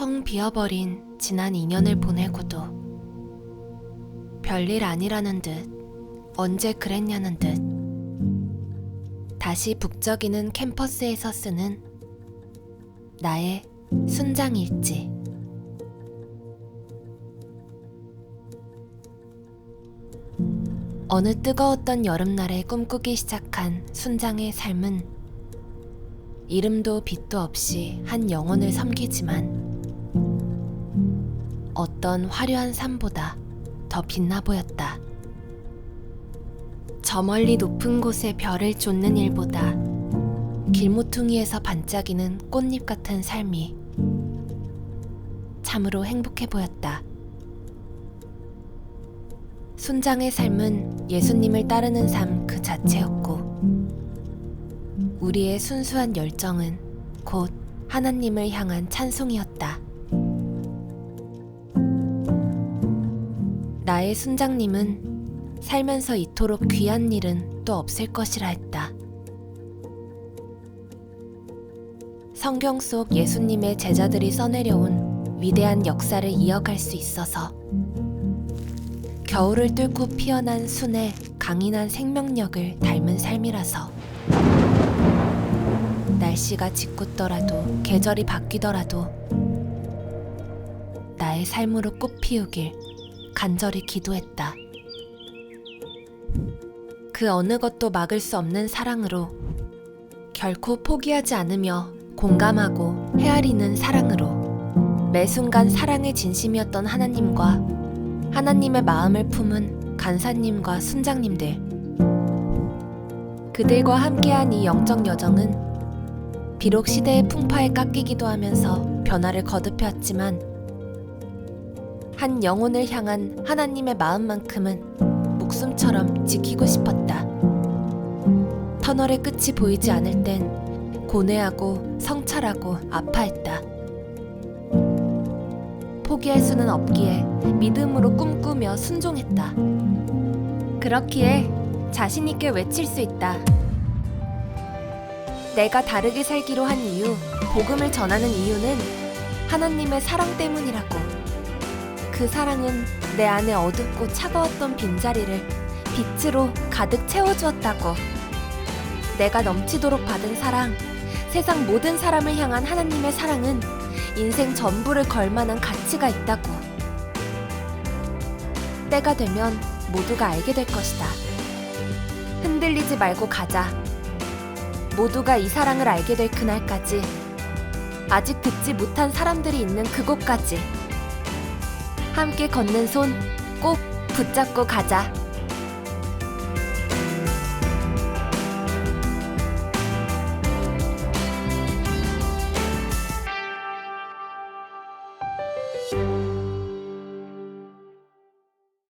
텅 비어버린 지난 2년을 보내고도 별일 아니라는 듯 언제 그랬냐는 듯 다시 북적이는 캠퍼스에서 쓰는 나의 순장 일지. 어느 뜨거웠던 여름날에 꿈꾸기 시작한 순장의 삶은 이름도 빛도 없이 한 영혼을 섬기지만 어떤 화려한 삶보다 더 빛나 보였다. 저 멀리 높은 곳에 별을 쫓는 일보다 길모퉁이에서 반짝이는 꽃잎 같은 삶이 참으로 행복해 보였다. 순장의 삶은 예수님을 따르는 삶 그 자체였고, 우리의 순수한 열정은 곧 하나님을 향한 찬송이었다. 나의 순장님은 살면서 이토록 귀한 일은 또 없을 것이라 했다. 성경 속 예수님의 제자들이 써내려온 위대한 역사를 이어갈 수 있어서 겨울을 뚫고 피어난 순의 강인한 생명력을 닮은 삶이라서 날씨가 짓궂더라도 계절이 바뀌더라도 나의 삶으로 꽃 피우길 간절히 기도했다. 그 어느 것도 막을 수 없는 사랑으로 결코 포기하지 않으며 공감하고 헤아리는 사랑으로 매 순간 사랑의 진심이었던 하나님과 하나님의 마음을 품은 간사님과 순장님들 그들과 함께한 이 영적 여정은 비록 시대의 풍파에 깎이기도 하면서 변화를 거듭해왔지만 한 영혼을 향한 하나님의 마음만큼은 목숨처럼 지키고 싶었다. 터널의 끝이 보이지 않을 땐 고뇌하고 성찰하고 아파했다. 포기할 수는 없기에 믿음으로 꿈꾸며 순종했다. 그렇기에 자신있게 외칠 수 있다. 내가 다르게 살기로 한 이유, 복음을 전하는 이유는 하나님의 사랑 때문이라고. 그 사랑은 내 안에 어둡고 차가웠던 빈자리를 빛으로 가득 채워주었다고. 내가 넘치도록 받은 사랑, 세상 모든 사람을 향한 하나님의 사랑은 인생 전부를 걸 만한 가치가 있다고. 때가 되면 모두가 알게 될 것이다. 흔들리지 말고 가자. 모두가 이 사랑을 알게 될 그날까지. 아직 듣지 못한 사람들이 있는 그곳까지. 함께 걷는 손 꼭 붙잡고 가자.